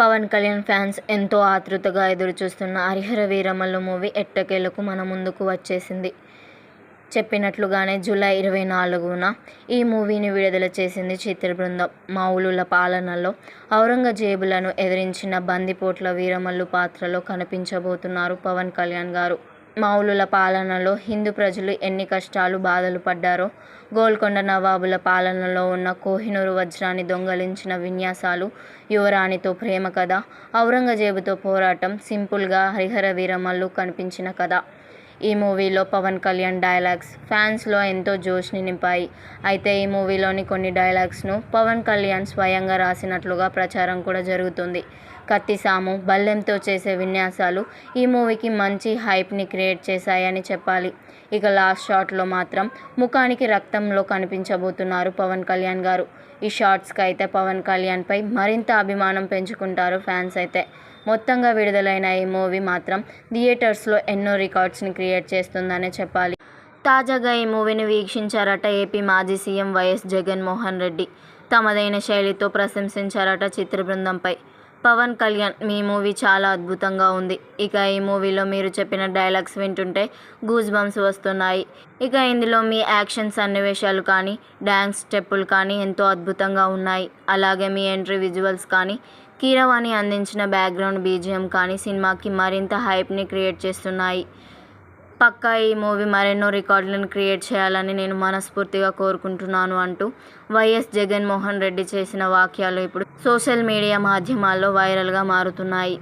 Pawan Kalyan fans ఎంతో ఆతృతగా ఎదురుచూస్తున్న హరిహర వీరమల్లు మూవీ ఎట్టకేలకు మన ముందుకు వచ్చేసింది. చెప్పినట్లుగానే జూలై ఇరవై నాలుగున ఈ మూవీని విడుదల చేసింది చిత్ర బృందం. మౌలుల పాలనలో ఔరంగజేబులను ఎదిరించిన బందిపోట్ల వీరమల్లు పాత్రలో కనిపించబోతున్నారు పవన్ కళ్యాణ్ గారు. మౌలుల పాలనలో హిందూ ప్రజలు ఎన్ని కష్టాలు బాధలు పడ్డారో గోల్కొండ నవాబుల పాలనలో ఉన్న కోహినూరు వజ్రాన్ని దొంగలించిన విన్యాసాలు యువరాణితో ప్రేమ కథ ఔరంగజేబుతో పోరాటం సింపుల్గా హరిహర వీరమల్లు కనిపించిన కథ. ఈ మూవీలో పవన్ కళ్యాణ్ డైలాగ్స్ ఫ్యాన్స్లో ఎంతో జోష్ని నింపాయి. అయితే ఈ మూవీలోని కొన్ని డైలాగ్స్ను పవన్ కళ్యాణ్ స్వయంగా రాసినట్లుగా ప్రచారం కూడా జరుగుతుంది. కత్తి సాము బల్లెంతో చేసే విన్యాసాలు ఈ మూవీకి మంచి హైప్ని క్రియేట్ చేశాయని చెప్పాలి. ఇక లాస్ట్ షాట్లో మాత్రం ముఖానికి రక్తంలో కనిపించబోతున్నారు పవన్ కళ్యాణ్ గారు. ఈ షార్ట్స్కి అయితే పవన్ కళ్యాణ్పై మరింత అభిమానం పెంచుకుంటారు ఫ్యాన్స్ అయితే. మొత్తంగా విడుదలైన ఈ మూవీ మాత్రం థియేటర్స్లో ఎన్నో రికార్డ్స్ని క్రియేట్ క్రియేట్ చేస్తుందనే చెప్పాలి. తాజాగా ఈ మూవీని వీక్షించారట ఏపీ మాజీ సీఎం వైఎస్ జగన్మోహన్ రెడ్డి. తమదైన శైలితో ప్రశంసించారట చిత్ర బృందంపై. పవన్ కళ్యాణ్ మీ మూవీ చాలా అద్భుతంగా ఉంది. ఇక ఈ మూవీలో మీరు చెప్పిన డైలాగ్స్ వింటుంటే గూజ్ బంప్స్ వస్తున్నాయి. ఇక ఇందులో మీ యాక్షన్ సన్నివేశాలు కానీ డ్యాన్స్ స్టెప్పులు కానీ ఎంతో అద్భుతంగా ఉన్నాయి. అలాగే మీ ఎంట్రీ విజువల్స్ కానీ కీరవాణి అందించిన బ్యాక్గ్రౌండ్ బీజిఎం కానీ సినిమాకి మరింత హైప్ని క్రియేట్ చేస్తున్నాయి. పక్కా ఈ మూవీ మరెన్నో రికార్డులను క్రియేట్ చేయాలని నేను మనస్ఫూర్తిగా కోరుకుంటున్నాను అంటూ వైఎస్ జగన్మోహన్ రెడ్డి చేసిన వాక్యాలు ఇప్పుడు సోషల్ మీడియా మాధ్యమాల్లో వైరల్గా మారుతున్నాయి.